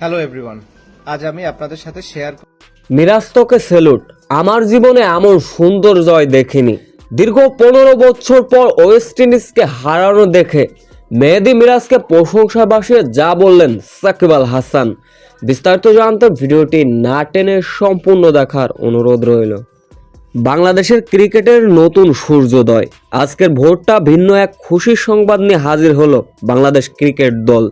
Hello everyone আজ আমি আপনাদের সাথে শেয়ার মিরাজ তোকে সেলুট আমার জীবনে এমন সুন্দর জয় দেখিনি। দীর্ঘ পনেরো বছর পর ওয়েস্ট ইন্ডিজকে হারানো দেখে মেহেদি মিরাজকে প্রশংসা বাসিয়ে যা বললেন সাকিব আল হাসান। বিস্তারিত জানতে ভিডিওটি না টেনে সম্পূর্ণ দেখার অনুরোধ রইল। বাংলাদেশের ক্রিকেটের নতুন সূর্যোদয়। আজকের ভোরটা ভিন্ন এক খুশির সংবাদ নিয়ে হাজির হলো বাংলাদেশ ক্রিকেট দল।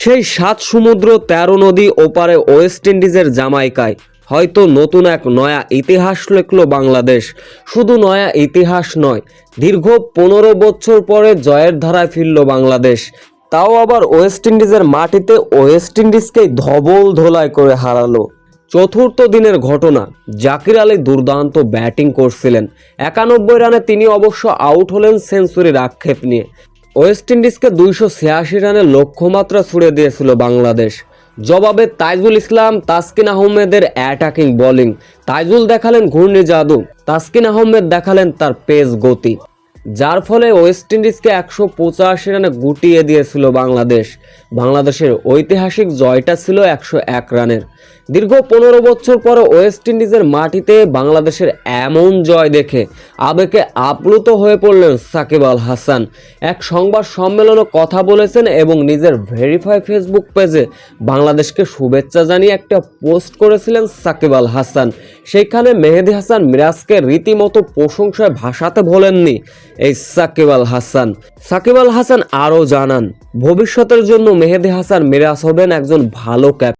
সেই সাত সমুদ্র তেরো নদী ওপারে ওয়েস্ট ইন্ডিজের জামাইকায়। হয়তো নতুন এক নয়া ইতিহাস লিখলো বাংলাদেশ। শুধু নয়া ইতিহাস নয়, দীর্ঘ পনেরো বছর পরে জয়ের ধারায় ফিরল বাংলাদেশ। তাও আবার ওয়েস্ট ইন্ডিজের মাটিতে ওয়েস্ট ইন্ডিজকেই ধবল ধোলাই করে হারালো। চতুর্থ দিনের ঘটনা, জাকির আলী দুর্দান্ত ব্যাটিং করছিলেন। একানব্বই রানে তিনি অবশ্য আউট হলেন সেঞ্চুরির আক্ষেপ নিয়ে। ওয়েস্ট ইন্ডিজকে দুইশো ছিয়াশি রানের লক্ষ্যমাত্রা ছুড়ে দিয়েছিল বাংলাদেশ। জবাবে তাইজুল ইসলাম, তাসকিন আহমেদের অ্যাটাকিং বোলিং তাইজুল দেখালেন ঘূর্ণি জাদু তাসকিন আহমেদ দেখালেন তার পেস গতি। যার ফলে ওয়েস্ট ইন্ডিজকে একশো পঁচাশি রানে গুটিয়ে দিয়েছিল বাংলাদেশ। বাংলাদেশের ঐতিহাসিক জয়টা ছিল একশো এক রানের। দীর্ঘ পনেরো বছর পরে ওয়েস্ট ইন্ডিজের মাটিতে বাংলাদেশের এমন জয় দেখে আবেগে আপ্লুত হয়ে পড়লেন সাকিব আল হাসান। এক সংবাদ সম্মেলনে কথা বলেছেন এবং নিজের ভেরিফাই ফেসবুক পেজে বাংলাদেশকে শুভেচ্ছা জানিয়ে একটা পোস্ট করেছিলেন সাকিব আল হাসান। সেইখানে মেহেদি হাসান মিরাজকে রীতিমতো প্রশংসায় ভাসাতে ভোলেননি। এই সাকিব আল হাসান। সাকিব আল হাসান আরও জানান, ভবিষ্যতের জন্য মেহেদি হাসান মিরাজ হবেন একজন ভালো ক্যাপ্টেন